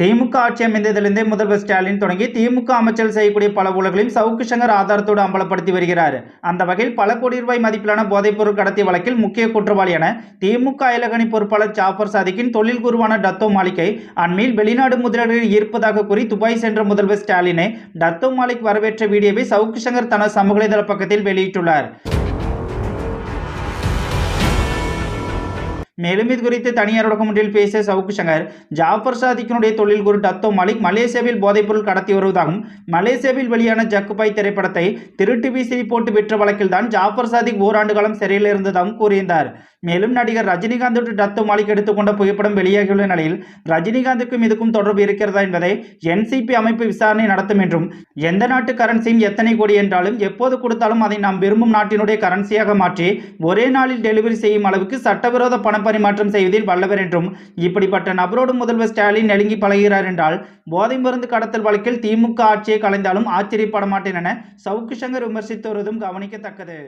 திமுக ஆட்சி அமைந்ததிலிருந்தே முதல்வர் ஸ்டாலின் தொடங்கி திமுக அமைச்சர் செய்யக்கூடிய பல ஊழல்களையும் சவுக்கு சங்கர் ஆதாரத்தோடு அம்பலப்படுத்தி வருகிறார். அந்த வகையில் பல கோடி ரூபாய் மதிப்பிலான போதைப்பொருள் கடத்திய வழக்கில் முக்கிய குற்றவாளியான திமுக அயலகணி பொறுப்பாளர் ஜாஃபர் சாதிக்கின் தொழில் குருவான டத்தோ மாலிக்கை அண்மையில் வெளிநாடு முதலீடுகள் இருப்பதாக கூறி துபாய் சென்ற முதல்வர் ஸ்டாலினை டத்தோ மாலிக் வரவேற்ற வீடியோவை சவுக்கு சங்கர் தனது சமூக வலைதள பக்கத்தில் வெளியிட்டுள்ளார். மேலும் இது குறித்து தனியார் ஊடகம் ஒன்றில் பேசிய சவுக்கு சங்கர் ஜாஃபர் சாதிக்கினுடைய தொழில் குரு டத்தோ மாலிக் மலேசியாவில் போதைப்பொருள் கடத்தி வருவதாகவும் மலேசியாவில் வெளியான ஜக்குபாய் திரைப்படத்தை திருட்டு வீசி போட்டு விற்ற வழக்கில்தான் ஜாஃபர் சாதிக் ஓராண்டு காலம் சிறையில் இருந்ததாகவும் கூறியிருந்தார். மேலும் நடிகர் ரஜினிகாந்தோடு டத்தோ மாலிக் எடுத்துக்கொண்ட புகைப்படம் வெளியாகியுள்ள நிலையில் ரஜினிகாந்துக்கும் இதுக்கும் தொடர்பு இருக்கிறதா என்பதை என்சிபி அமைப்பு விசாரணை நடத்தும் என்றும் எந்த நாட்டு கரன்சியும் எத்தனை கோடி என்றாலும் எப்போது கொடுத்தாலும் அதை நாம் விரும்பும் நாட்டினுடைய கரன்சியாக மாற்றி ஒரே நாளில் டெலிவரி செய்யும் அளவுக்கு சட்டவிரோத பண பரிமாற்றம் செய்வதில் வல்லவர் என்றும் இப்படிப்பட்ட நபரோடு முதல்வர் ஸ்டாலின் நெருங்கி பழகிறார் என்றால் போதை மருந்து கடத்தல் வழக்கில் திமுக ஆட்சியை கலைந்தாலும் ஆச்சரியப்பட மாட்டேன் என சவுக்கு சங்கர் விமர்சித்து வருவதும் கவனிக்கத்தக்கது.